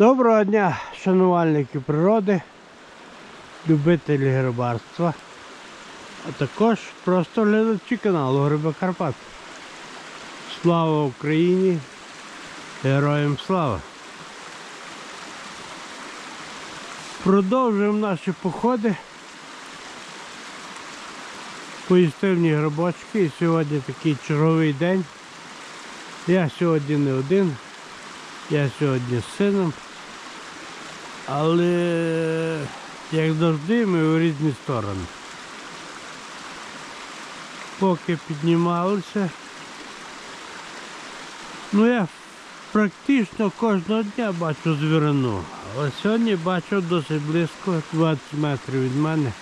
Доброго дня, шанувальники природи, любителі грибарства, а також просто глядачі каналу Гриби Карпат. Слава Україні! Героям слава! Продовжуємо наші походи. Поїстивні грибочки. І сьогодні такий черговий день. Я сьогодні не один. Я сьогодні з сином. Але, як завжди, ми у різні сторони. Поки піднімалися. Ну я практично кожного дня бачу звірину. Але сьогодні бачу досить близько, 20 метрів від мене.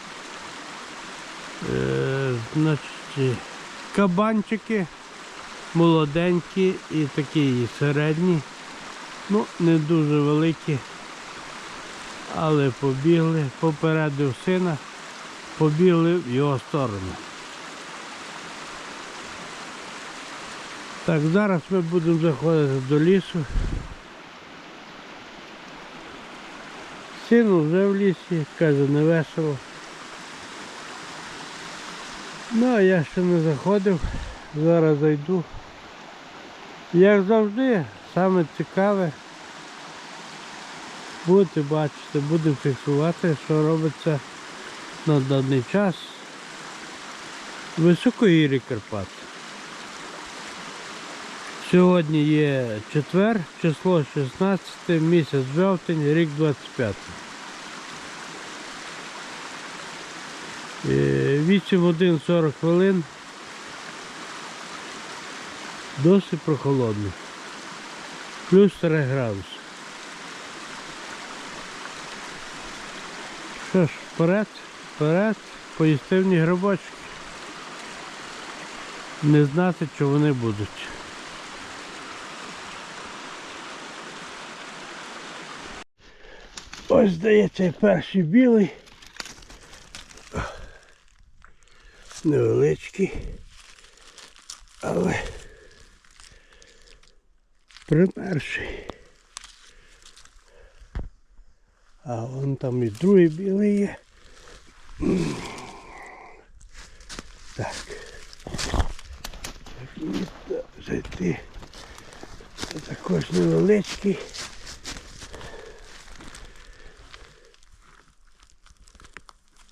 Е, значить, кабанчики молоденькі і такі середні. Ну, не дуже великі, але побігли, попередив сина, побігли в його сторону. Так, зараз ми будемо заходити до лісу. Син вже в лісі, каже, не весело. Ну, а я ще не заходив, зараз зайду. Як завжди, саме цікаве будете бачити, будемо фіксувати, що робиться на даний час високогір'ї Карпат. Сьогодні є четвер, число 16, місяць жовтень, рік 25. Е, 8 годин 40 хвилин. Досить прохолодно. Плюс 3 градуси. Що ж, вперед, вперед, поїстивні грибочки. Не знати, що вони будуть. Ось здається перший білий. Невеличкий. Але примерший. А вон там і другий білий є. Так. Так, місто зайти. Це також невеличкий.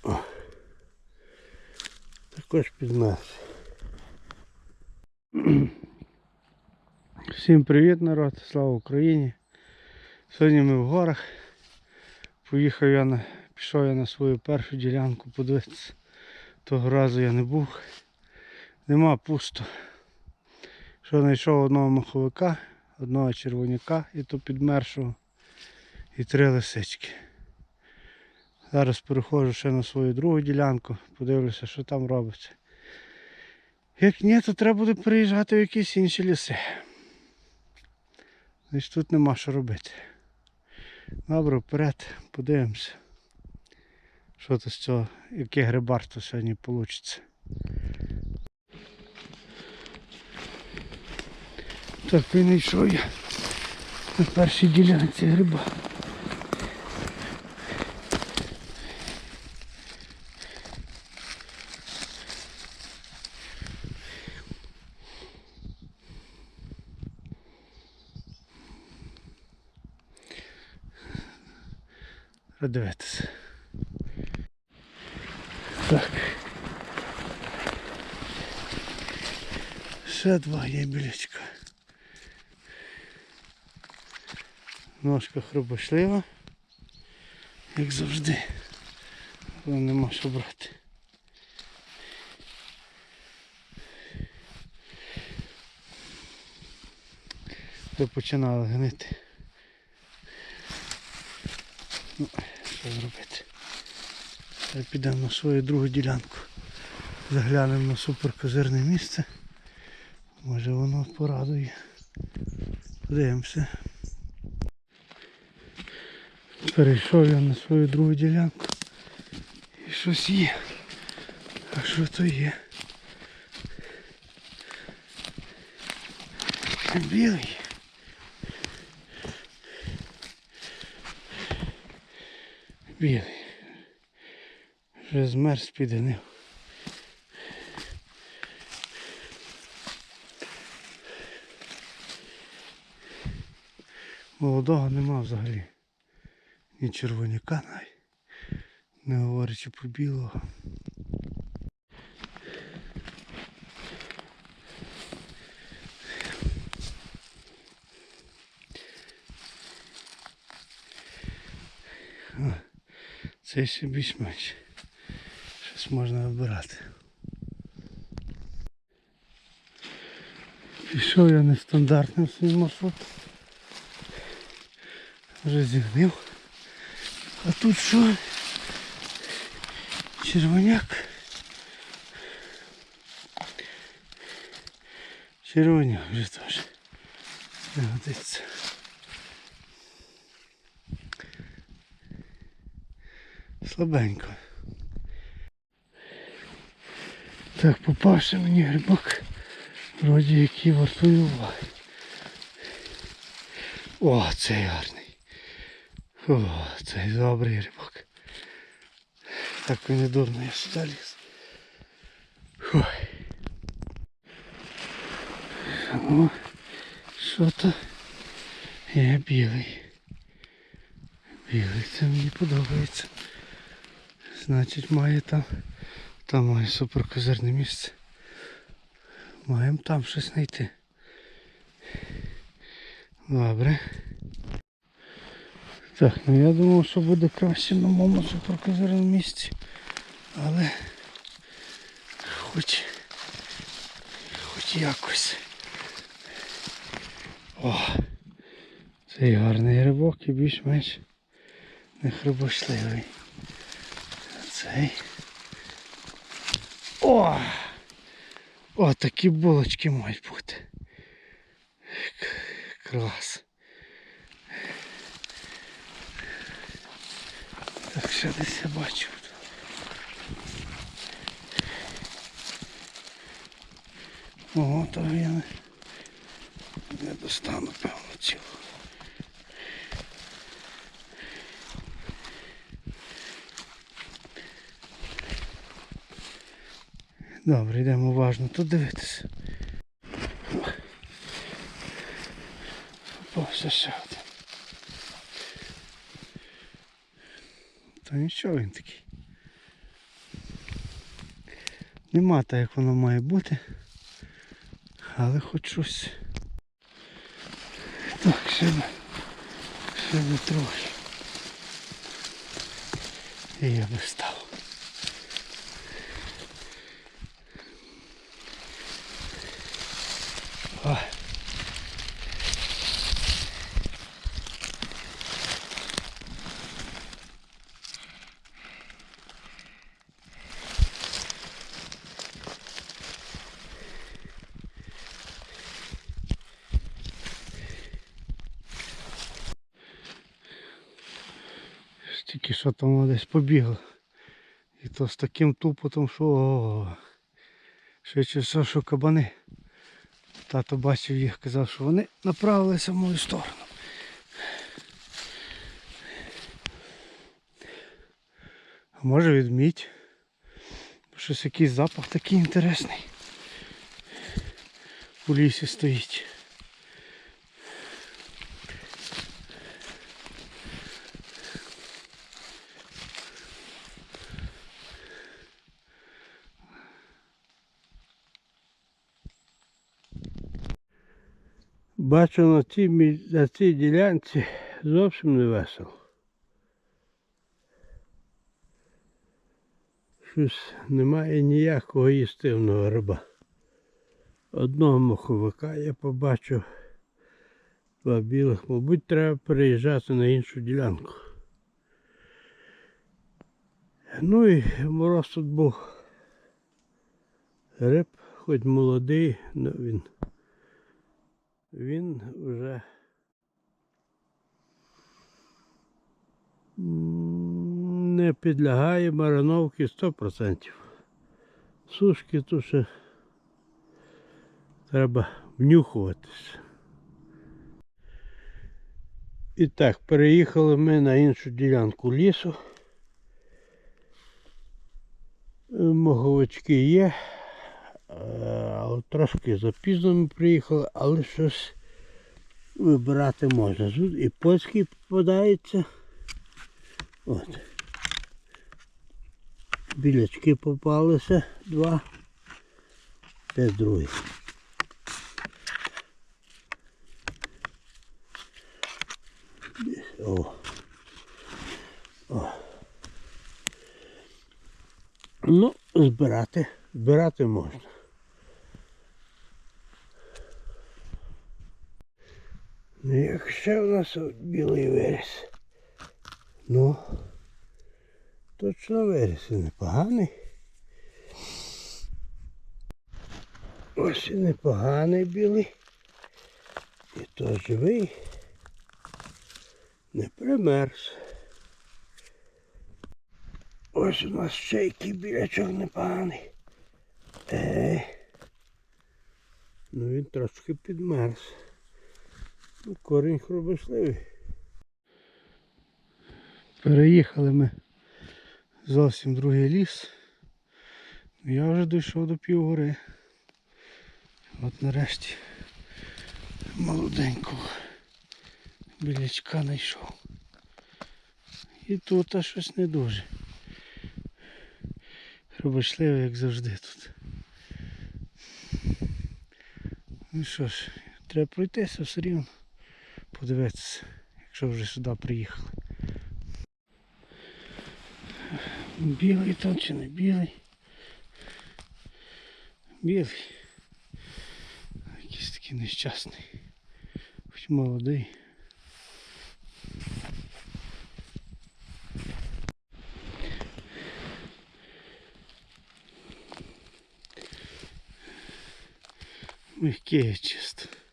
О. Також під нас. Всім привіт народ, слава Україні. Сьогодні ми в горах. Поїхав я на, пішов я на свою першу ділянку подивитися. Того разу я не був. Нема пусто. Що знайшов одного маховика, одного червоняка і то підмершого і три лисички. Зараз переходжу ще на свою другу ділянку, подивлюся, що там робиться. Як ні, то треба буде переїжджати в якісь інші ліси. Значить тут нема що робити. Добре, вперед, подивимося. Що то з цього, яке грибарство сьогодні вийде. Так, він йшов я на першій ділянці гриба. Подивитися. Так. Ще два є білячка. Ножка хребошлива, як завжди. Але нема що брати. Вже починали гнити. Ну, що зробити? Зараз підемо на свою другу ділянку. Заглянемо на суперкозирне місце. Може воно порадує. Подивимося. Перейшов я на свою другу ділянку. І щось є. А що то є? Білий. Білий. Вже змерз підгнив. Молодого нема взагалі. Ні червоняка навіть. Не говорячи про білого. О, Це ще більш-менш. Щось можна вибирати. Пішов я нестандартним свій маршрут. Вже зігнив. А тут що? Червоняк. Червоняк вже теж. Годиться. Слабенько. Так, попався мені грибок. Вроді який вартує уваги. О, цей гарний. О, цей добрий грибок. Так і не дурно, я сюди ліз. Ой. О, що то? Є білий. Білий, це мені подобається. Значить має там, там має суперкозирне місце. Маємо там щось знайти. Добре. Так, ну я думав, що буде краще на моєму суперкозирному місці. Але хоч хоч якось. О! Цей гарний грибок і більш-менш не хребошливий. А Цей. О! О, такі булочки мають бути. Клас. Так, ще десь я бачу. Ого, то я не, достану, певно, цілу. Добре, йдемо уважно тут дивитися. Попався ще один. Та нічого він такий. Нема так, як воно має бути. Але хоч щось. Так, ще би трохи. І я би став. О. Тільки що там десь побігло. І то з таким тупотом, що ого. швидше все, що кабани. Тато бачив їх, казав, що вони направилися в мою сторону. А може відмідь. Щось якийсь запах такий інтересний. У лісі стоїть. Бачу на цій, на цій ділянці зовсім не весело. Щось немає ніякого їстивного гриба. Одного моховика я побачив, два білих, мабуть, треба переїжджати на іншу ділянку. Ну і мороз тут був. Гриб, хоч молодий, але він він вже не підлягає мариновці 100%. Сушки тут ще треба внюхуватися. І так, переїхали ми на іншу ділянку лісу. Е, моговички є. Е, але Трошки запізно ми приїхали, але щось вибирати можна. Тут і польський попадається. От. Білячки попалися два. Це другий. О. О. Ну, збирати, збирати можна. Ну, як ще в нас білий виріс. Ну, точно виріс і непоганий. Ось і непоганий білий. І то живий. Не примерз. Ось у нас ще який білячок непоганий. Е. Ну він трошки підмерз. Ну, корінь хробошливий. Переїхали ми зовсім другий ліс. Я вже дійшов до півгори. От нарешті молоденького білячка знайшов. І тут а щось не дуже. Хробошливе, як завжди тут. Ну що ж, треба пройтися все рівно. Подивитися, якщо вже сюди приїхали. Білий там чи не білий? Білий. Якийсь такий нещасний. Хоч молодий. Мягкий чисто.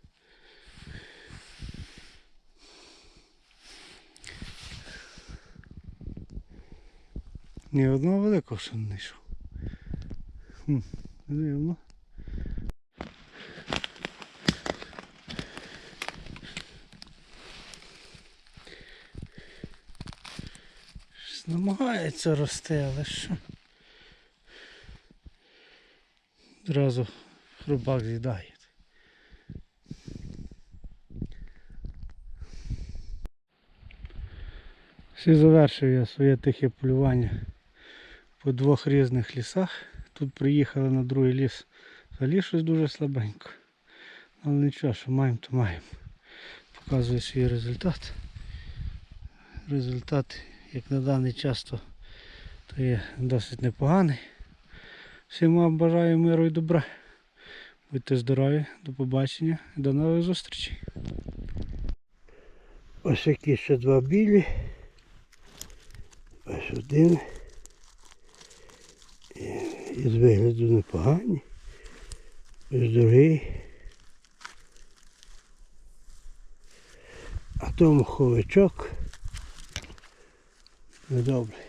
Ні одного великого ще не знайшов. Дивно. Щось намагається рости, але що? Одразу хробак з'їдає. Всі завершив я своє тихе полювання по двох різних лісах. Тут приїхали на другий ліс. Взагалі щось дуже слабенько. Але нічого, що маємо, то маємо. Показую свій результат. Результат, як на даний час, то, то є досить непоганий. Всім вам бажаю миру і добра. Будьте здорові, до побачення і до нових зустрічей. Ось які ще два білі. Ось один. Із вигляду непогані. Ось другий. А то муховичок. Недобрий.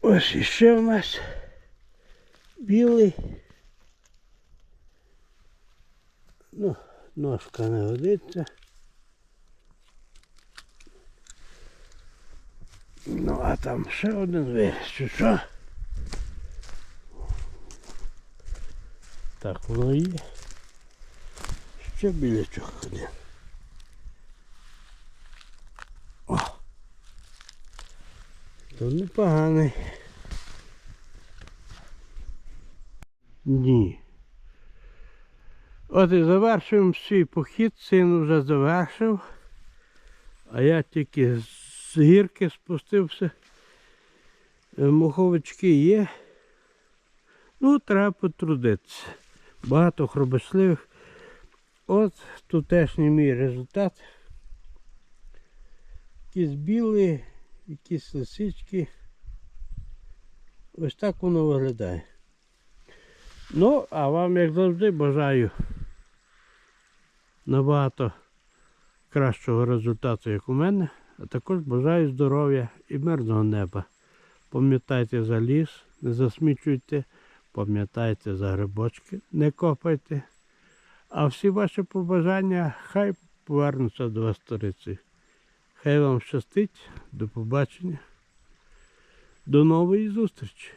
Ось іще у нас білий. Ну, ножка не годиться. Ну, а там ще один виріс, чи що? Так воно є. Ще білячок один. О! То непоганий. Ні. От і завершуємо свій похід, син вже завершив, а я тільки з гірки спустився. Е, Муховички є. Ну, треба потрудитися. Багато хробосливих. От тутешній мій результат. Якісь білі, якісь лисички. Ось так воно виглядає. Ну, а вам, як завжди, бажаю набагато кращого результату, як у мене, а також бажаю здоров'я і мирного неба. Пам'ятайте за ліс, не засмічуйте, пам'ятайте за грибочки, не копайте. А всі ваші побажання хай повернуться до вас сторицею. Хай вам щастить. До побачення. До нової зустрічі.